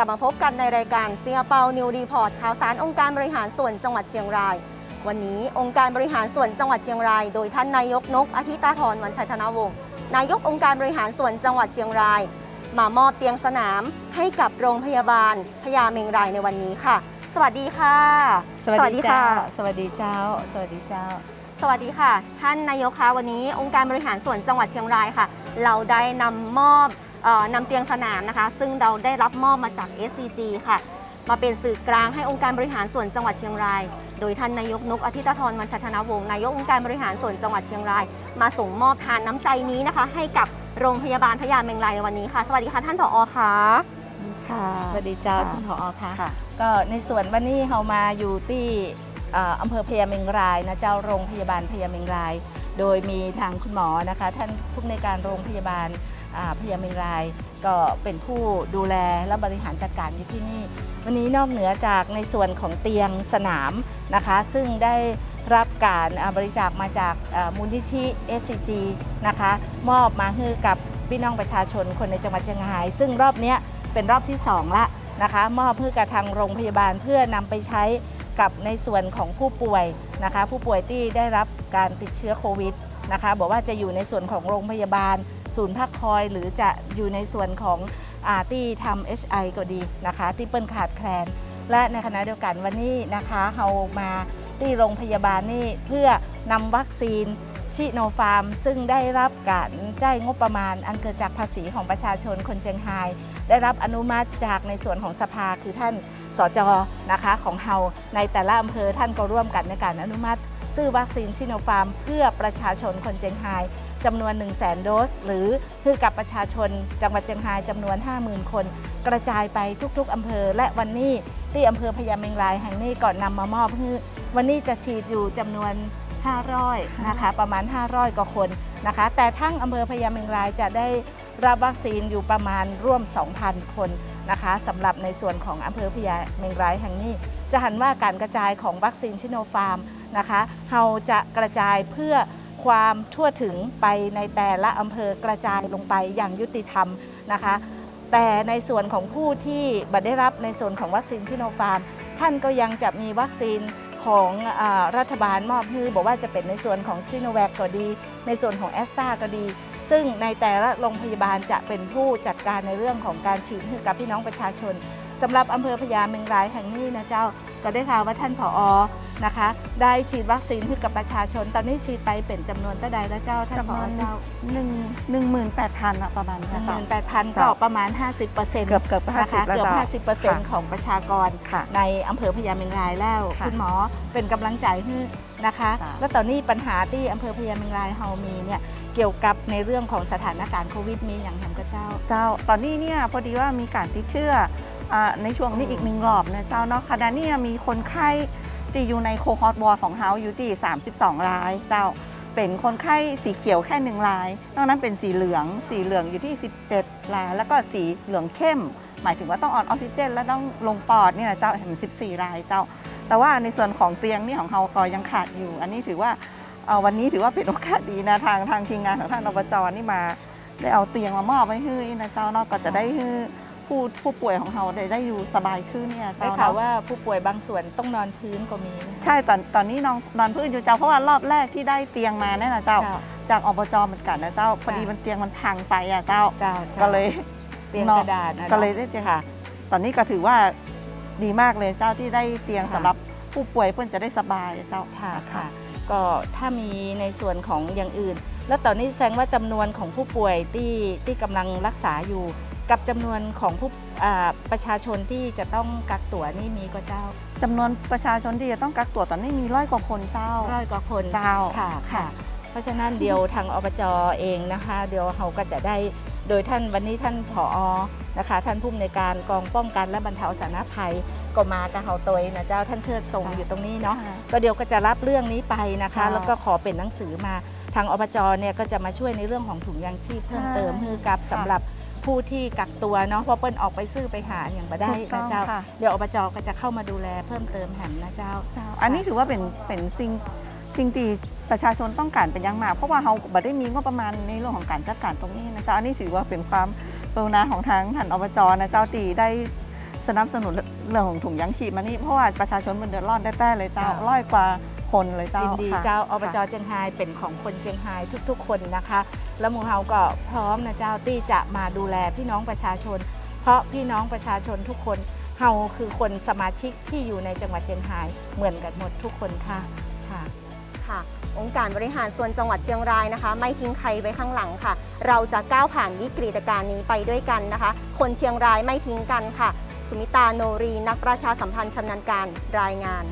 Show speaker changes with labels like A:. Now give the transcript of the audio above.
A: วัสดีค่ะกลับมาพบกันในรายการเซียเปานิวรีพอร์ตข่าวสารองค์การบริหารส่วนจังหวัดเชียงราย วันนี้องค์การบริหารส่วนจังหวัดเชียงราย โดยท่านนายกนกอาทิตาธรวันชัยธนวงศ์นายกองค์การบริหารส่วนจังหวัดเชียงราย มามอบเตียงสนามให้กับโรงพยาบาลพญาเมงรายในวันนี้ค่ะ สวัสดีค่ะ
B: สวัสดีเจ้าสวัสดีเจ้า สวัสดีเจ้า
A: สวัสดีค่ะ ท่านนายกคะวันนี้องค์การบริหารส่วนจังหวัดเชียงรายค่ะ เราได้นำมอบเออ นำเตียงสนามนะคะ ซึ่งเราได้รับมอบมาจาก SCG ค่ะ มาเป็นสื่อกลางให้องค์การบริหารส่วนจังหวัดเชียงราย โดยท่านนายกนกอาทิตย์ธรวันชัยธนวงศ์นายกองค์การบริหารส่วนจังหวัดเชียงราย มาส่งมอบทานน้ำใจนี้นะคะ ให้กับโรงพยาบาลพญาเมงรายในวันนี้ค่ะ สวัสดีค่ะท่านผอค่ะ
C: ค่ะ
B: สวัสดีเจ้า
C: ค่ะ
B: ท่านผอค่ะ
C: ค่ะ
B: ก็ในส่วนวันนี้เรามาอยู่ที่เอ่ออำเภอพญาเมงรายนะเจ้าโรงพยาบาลพญาเมงราย โดยมีทางคุณหมอนะคะ ท่านผู้อำนวยการโรงพยาบาลอ่า พญาเมงรายก็เป็นผู้ดูแลและบริหารจัดการอยู่ที่นี่ วันนี้นอกเหนือจากในส่วนของเตียงสนามนะคะ ซึ่งได้รับการบริจาคมาจากมูลนิธิ SCG นะคะ มอบมาให้กับพี่น้องประชาชนคนในจังหวัดเชียงราย ซึ่งรอบนี้เป็นรอบที่ 2 ละนะคะ มอบเพื่อกับทางโรงพยาบาลเพื่อนำไปใช้กับในส่วนของผู้ป่วยนะคะ ผู้ป่วยที่ได้รับการติดเชื้อโควิดนะคะ บอกว่าจะอยู่ในส่วนของโรงพยาบาล ศูนย์พักคอย หรือจะอยู่ในส่วนของอาที่ทำ HI ก็ดีนะคะ ที่เปิ้ลขาดแคลน และในขณะเดียวกันวันนี้นะคะเรามาที่โรงพยาบาลนี่เพื่อนำวัคซีนชิโนฟาร์ม ซึ่งได้รับการจ่ายงบประมาณ อันเกิดจากภาษีของประชาชนคนเชียงราย ได้รับอนุมัติจากในส่วนของสภาคือท่านสจนะคะของเฮาในแต่ละอำเภอท่านก็ร่วมกันในการอนุมัติ ซื้อวัคซีนชิโนฟาร์ม เพื่อประชาชนคนเชียงรายจำนวน 1 0 0 0 0แโดส หรือคือกับประชาชนจังหวัดเชียงรายจำนวน 50,000 คน กระจายไปทุกๆอำเภอ และวันนี้ที่อำเภอพญาเมงรายแห่งนี้ก่อนนำมามอบให้วันนี้จะฉีดอยู่จำนวน500นะคะประมาณ 500กว่าคนนะคะ แต่ทั้งอำเภอพญาเมงรายจะได้รับวัคซีนอยู่ประมาณร่วม 2,000 คนนะคะสำหรับในส่วนของอำเภอพญาเมงรายแห่งนี้ จะหันว่าการกระจายของวัคซีนชิโนฟาร์ม นะคะเราจะกระจายเพื่อความทั่วถึงไปในแต่ละอำเภอกระจายลงไปอย่างยุติธรรมนะคะ แต่ในส่วนของผู้ที่บัตรได้รับในส่วนของวัคซีนชิโนฟาร์ม ท่านก็ยังจะมีวัคซีนของอรัฐบาลมอบให้บอกว่าจะเป็นในส่วนของซีโนแวคก็ดี ในส่วนของแอสตราก็ดี ซึ่งในแต่ละโรงพยาบาลจะเป็นผู้จัดการในเรื่องของการฉีดให้กับพี่น้องประชาชนสำหรับอำเภอพญาเมงรายแห่งนี้นะเจ้า ก็ได้ข่าวว่าท่านผอนะคะ ได้ฉีดวัคซีนให้กับประชาชน ตอนนี้ฉีดไปเป็นจำนวนเท่าใดแล้วเจ้าท่านผอเจ้า
C: หนึ่งหนึ่งหมื่นแปดพันอะประมาณ
B: ห
C: นี้
B: นึ่งห
C: ค่ะ
B: มื่นแปดพันก็
C: เจ้า
B: ประมาณ 50%เเกื
C: อบเกือบห้า
B: นะ
C: สิบ
B: คะ
C: แล้ว
B: เกือบ
C: จ้ะ
B: ห้าสิบเปอร์เซ็นต์
C: ค่ะ
B: ของประชากร
C: ค่ะ
B: ในอำเภอพญาเมงรายแล้ว
C: ค่ะ
B: คุณหมอเป็นกำลังใจให้นะคะ
C: ค่ะ
B: แล้วตอนนี้ปัญหาที่อำเภอพญาเมงรายเฮามีเนี่ยเกี่ยวกับในเรื่องของสถานการณ์โควิดมีอย่างทำกับเจ้า
C: เจ้า ตอนนี้เนี่ยพอดีว่ามีการติดเชื้ออ่า ในช่วงนี้อีกหนึ่งรอบนะเจ้าเนาะขณะนี้มีคนไข้ที่อยู่ในโคฮอตวอร์ของเฮาอยู่ที่32 รายเจ้าเป็นคนไข้สีเขียวแค่หนึ่งราย นอกนั้นเป็นสีเหลือง สีเหลืองอยู่ที่ 17 ราย แล้วก็สีเหลืองเข้ม หมายถึงว่าต้องออนออกซิเจน และต้องลงปอดเนี่ยเจ้าเห็น 14 รายเจ้า แต่ว่าในส่วนของเตียงนี่ของเฮาก็ยังขาดอยู่ อันนี้ถือว่าวันนี้ถือว่าเป็นโอกาสดีนะทางทางทีมงานของท่านอบจนี่มา ได้เอาเตียงมามอบไว้ให้นะเจ้าเนาะก็จะได้ให้ ผู้ผู้ป่วยของเราได้ได้อยู่สบายขึ้นเนี่ย
B: ได้
C: เจ้า
B: ข่าว
C: เนาะ
B: ว่าผู้ป่วยบางส่วนต้องนอนพื้นก็มีนะ
C: ใช่ตอนตอนนี้นอนนอนพื้นอยู่เจ้าเพราะว่ารอบแรกที่ได้เตียงมาเนี่ยนะเจ้า
B: เจ้า
C: จากอบจเหมือนกันนะเจ้าพอดีมันเตียงมันพังไปอะเจ้า
B: เจ้าจ้า
C: ก็เลย
B: เตียง
C: นอน
B: กระดาษนะ
C: ก็เลยได้เตียง
B: ค่ะ
C: ตอนนี้ก็ถือว่าดีมากเลยเจ้าที่ได้เตียง
B: ค่ะ
C: สำหรับผู้ป่วยเพื่อนจะได้สบายเจ้า
B: ค่ะค่ะ ก็ถ้ามีในส่วนของอย่างอื่น แล้วตอนนี้แสดงว่าจำนวนของผู้ป่วยที่ที่กำลังรักษาอยู่ กับจำนวนของผู้อ่าประชาชนที่จะต้องกักตัวนี่มีก็เจ้า
C: จำนวนประชาชนที่จะต้องกักตัวตอนนี้มีร้อยกว่าคนเจ้า
B: ร้อยกว่าคน
C: เจ้า
B: ค่ะค่ะ เพราะฉะนั้นเดี๋ยวทางอบจเองนะคะ เดี๋ยวเราก็จะได้โดยท่านวันนี้ท่านผอนะคะ ท่านผู้อำนวยการกองป้องกันและบรรเทาสาธารณภัยก็มากับเฮาตัวนะเจ้าท่านเชิดทรง
C: ค่ะ
B: อยู่ตรงนี้เนาะ
C: ค่ะ
B: ก็เดี๋ยวก็จะรับเรื่องนี้ไปนะคะ
C: เจ้า
B: แล้วก็ขอเป็นหนังสือมาทางอบจเนี่ยก็จะมาช่วยในเรื่องของถุงยางชีพเพิ่มเติม
C: ใช่
B: ให้กับสำหรับ ผู้ที่กักตัวเนาะเพราะเปิ้ลออกไปซื้อไปหาอย่างมาได้
C: ถูกต้
B: นะ
C: อง
B: เจ้า
C: ค่ะ
B: เดี๋ยวอบจก็จะเข้ามาดูแลเพิ่มเติมแหมนะเจ้า
C: เจ้าอันนี้ถือว่าเป็นเป็นสิ่งสิ่งที่ประชาชนต้องการเป็นอยังมาก เพราะว่าเราบัได้มีงบประมาณในเรื่องของการจัดการตรงนี้นะเจ้าอันนี้ถือว่าเป็นความกรุณาของทางท่านอบจนะเจ้าตีได้สนับสนุนเรื่องของถุงยังชีพมานี่เพราะว่าประชาชนมันเดือดร้อนได้ๆเลยเจ้า
B: เจ้า
C: ร้อยกว่าคนเลยเจ้า
B: ยินดี
C: ค่ะ
B: เจ้าอบจ
C: ค่ะ
B: เจียงไฮ้เป็นของคนเจียงไฮ้ทุกๆ คนนะคะ แล้วหมูเฮาก็พร้อมนะเจ้าที่จะมาดูแลพี่น้องประชาชน เพราะพี่น้องประชาชนทุกคนเฮาคือคนสมาชิกที่อยู่ในจังหวัดเจียงไฮ้เหมือนกันหมดทุกคนค่ะค่ะ
A: ค่ะ องค์การบริหารส่วนจังหวัดเชียงรายนะคะ ไม่ทิ้งใครไว้ข้างหลังค่ะ เราจะก้าวผ่านวิกฤตการณ์นี้ไปด้วยกันนะคะ คนเชียงรายไม่ทิ้งกันค่ะ สุมิตาโนรี นักประชาสัมพันธ์ชำนาญการรายงาน